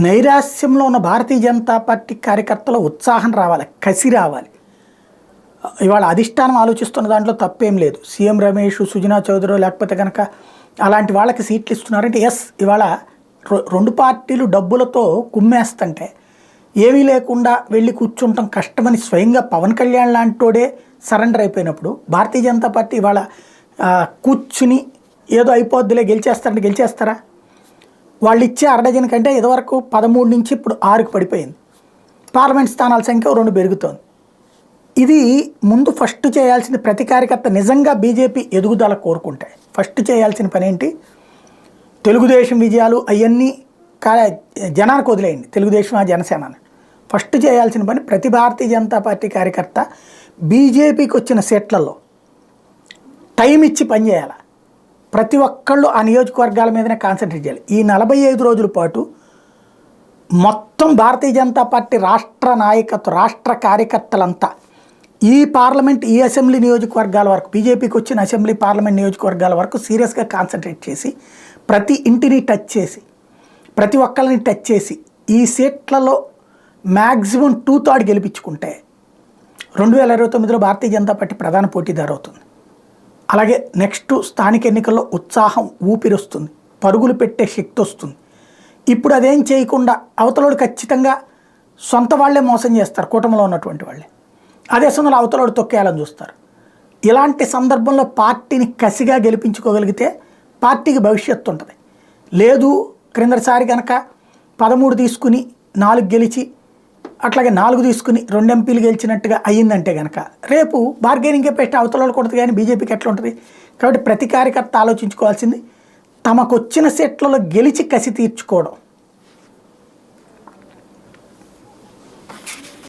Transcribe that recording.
నైరాస్యంలో ఉన్న భారతీయ జనతా పార్టీ కార్యకర్తల ఉత్సాహం రావాలి కసి రావాలి. ఇవాళ అధిష్టానం ఆలోచిస్తున్న దాంట్లో తప్పేం లేదు. సీఎం రమేష్ సుజనా చౌదరి లేకపోతే కనుక అలాంటి వాళ్ళకి సీట్లు ఇస్తున్నారంటే ఎస్ ఇవాళ రొ- రెండు పార్టీలు డబ్బులతో కుమ్మేస్తంటే ఏమీ లేకుండా వెళ్ళి కూర్చుంటాం కష్టమని స్వయంగా పవన్ కళ్యాణ్ లాంటోడే సరెండర్ అయిపోయినప్పుడు భారతీయ జనతా పార్టీ ఇవాళ కూర్చుని ఏదో అయిపోద్దిలే గెలిచేస్తారంటే గెలిచేస్తారా? వాళ్ళు ఇచ్చే అరడజన్ కంటే ఇదివరకు పదమూడు నుంచి ఇప్పుడు ఆరుకు పడిపోయింది. పార్లమెంట్ స్థానాల సంఖ్య రెండు పెరుగుతోంది. ఇది ముందు ఫస్ట్ చేయాల్సిన ప్రతి కార్యకర్త నిజంగా బీజేపీ ఎదుగుదల కోరుకుంటే ఫస్ట్ చేయాల్సిన పని ఏంటి తెలుగుదేశం విజయాలు అవన్నీ కా జనానికి వదిలేయండి. తెలుగుదేశం ఆ జనసేన ఫస్ట్ చేయాల్సిన పని ప్రతి భారతీయ జనతా పార్టీ కార్యకర్త బీజేపీకి వచ్చిన సీట్లలో టైం ఇచ్చి పనిచేయాలి ప్రతి ఒక్కళ్ళు ఆ నియోజకవర్గాల మీదనే కాన్సన్ట్రేట్ చేయాలి. ఈ నలభై ఐదు రోజుల పాటు మొత్తం భారతీయ జనతా పార్టీ రాష్ట్ర నాయకత్వ రాష్ట్ర కార్యకర్తలంతా ఈ పార్లమెంట్ ఈ అసెంబ్లీ నియోజకవర్గాల వరకు బీజేపీకి వచ్చిన అసెంబ్లీ పార్లమెంట్ నియోజకవర్గాల వరకు సీరియస్గా కాన్సన్ట్రేట్ చేసి ప్రతి ఇంటిని టచ్ చేసి ప్రతి ఒక్కరిని టచ్ చేసి ఈ సీట్లలో మ్యాక్సిమం టూ థర్డ్ గెలిపించుకుంటే రెండు వేల ఇరవై తొమ్మిదిలో భారతీయ జనతా పార్టీ ప్రధాన పోటీదారు అవుతుంది. అలాగే నెక్స్ట్ స్థానిక ఎన్నికల్లో ఉత్సాహం ఊపిరొస్తుంది పరుగులు పెట్టే శక్తి వస్తుంది ఇప్పుడు అదేం చేయకుండా అవతలోడు ఖచ్చితంగా సొంత వాళ్ళే మోసం చేస్తారు కూటమిలో ఉన్నటువంటి వాళ్ళే. అదే సమయంలో అవతలోడు తొక్కేయాలని చూస్తారు. ఇలాంటి సందర్భంలో పార్టీని కసిగా గెలిపించుకోగలిగితే పార్టీకి భవిష్యత్తు ఉంటుంది. లేదు క్రిందటిసారి కనుక పదమూడు తీసుకుని నాలుగు గెలిచి అట్లాగే నాలుగు తీసుకుని రెండు ఎంపీలు గెలిచినట్టుగా అయ్యిందంటే కనుక రేపు బార్గెనింగ్ పెట్టి అవతలలో కొడుతుంది కానీ బీజేపీకి ఎట్లా ఉంటుంది? కాబట్టి ప్రతి కార్యకర్త ఆలోచించుకోవాల్సింది తమకొచ్చిన సీట్లలో గెలిచి కసి తీర్చుకోవడం.